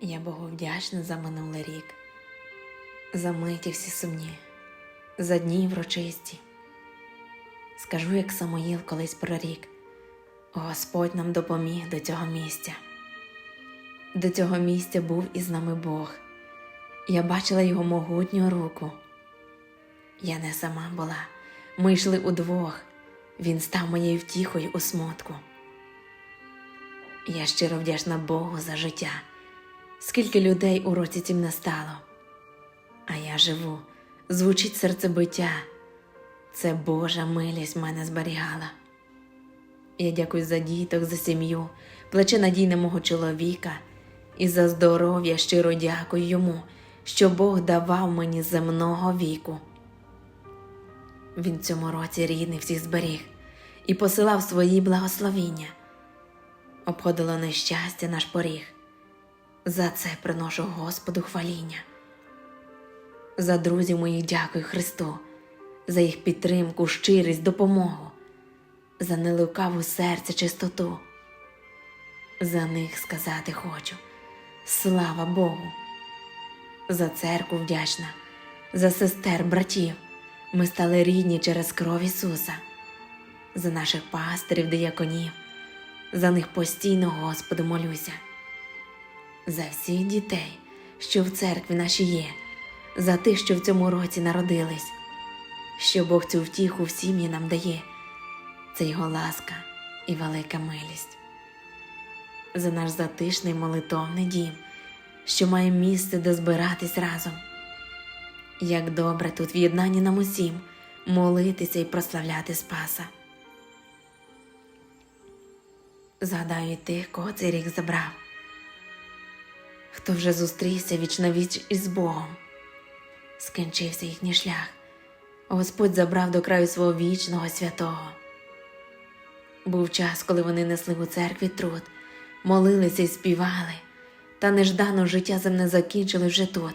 Я Богу вдячна за минулий рік, за миті всі сумні, за дні врочисті. Скажу, як Самоїл колись прорік, Господь нам допоміг до цього місця. До цього місця був із нами Бог. Я бачила його могутню руку. Я не сама була, ми йшли удвох. Він став моєю втіхою у смутку. Я щиро вдячна Богу за життя. Скільки людей у році цім не стало. А я живу, звучить серцебиття. Це Божа милість мене зберігала. Я дякую за діток, за сім'ю, плече надійне мого чоловіка, і за здоров'я щиро дякую йому, що Бог давав мені земного віку. Він цьому році рідний всіх зберіг і посилав свої благословіння. Обходило нещастя наш поріг. За це приношу Господу хваління. За друзів моїх дякую Христу, за їх підтримку, щирість, допомогу, за нелукаву серця чистоту. За них сказати хочу слава Богу. За церкву вдячна, за сестер, братів. Ми стали рідні через кров Ісуса, за наших пастирів, дияконів, за них постійно Господу молюся, за всіх дітей, що в церкві нашій є, за тих, що в цьому році народились, що Бог цю втіху в сім'ї нам дає, це Його ласка і велика милість, за наш затишний молитовний дім, що має місце, де збиратись разом. Як добре тут в єднанні нам усім молитися і прославляти Спаса. Згадаю тих, кого цей рік забрав, хто вже зустрівся віч на віч із Богом, скінчився їхній шлях, Господь забрав до краю свого вічного святого. Був час, коли вони несли у церкві труд, молилися і співали, та неждано життя земне закінчили вже тут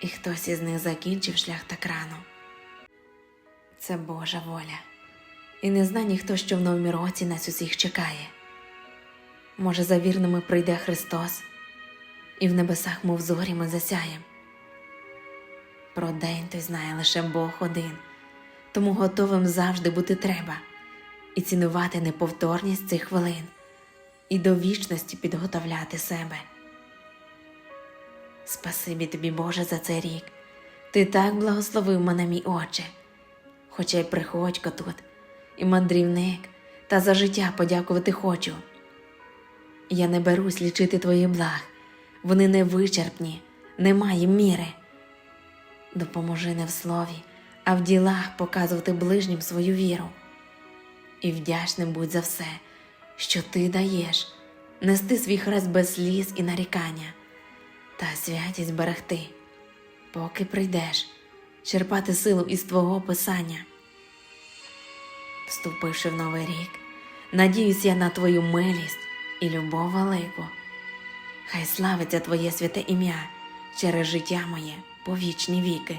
і хтось із них закінчив шлях так рано. Це Божа воля, і не зна ніхто, що в новому році нас усіх чекає. Може, за вірними прийде Христос, і в небесах, мов зорі, ми засяєм. Про день той знає лише Бог один, тому готовим завжди бути треба і цінувати неповторність цих хвилин, і до вічності підготовляти себе. Спасибі тобі, Боже, за цей рік. Ти так благословив мене, мій Отче, хоча й приходько тут, і мандрівник, та за життя подякувати хочу. Я не берусь лічити твоїх благ, вони невичерпні, немає міри. Допоможи не в слові, а в ділах показувати ближнім свою віру. І вдячним будь за все, що ти даєш, нести свій хрест без сліз і нарікання та святість берегти, поки прийдеш, черпати силу із Твого Писання. Вступивши в новий рік, надіюсь я на Твою милість і любов велику. Хай славиться Твоє святе ім'я через життя моє по вічні віки.